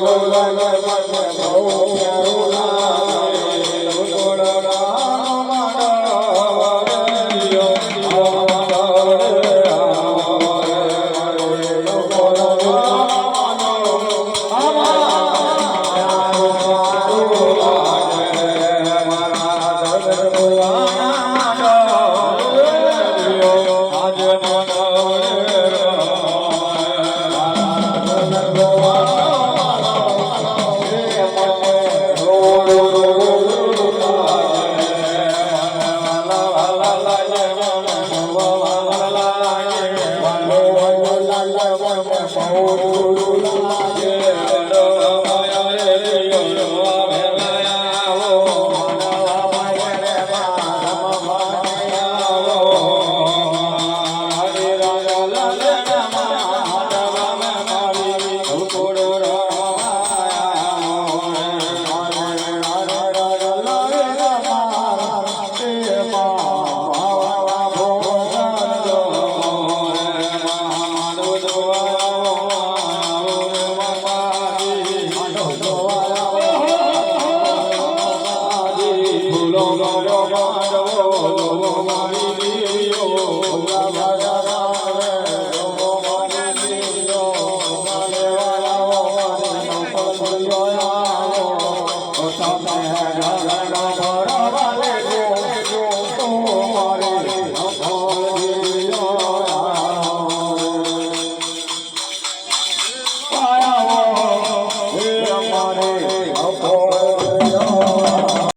ભો ભો ભો ભો ભો ભો Oh, Hare Hare Hare Hare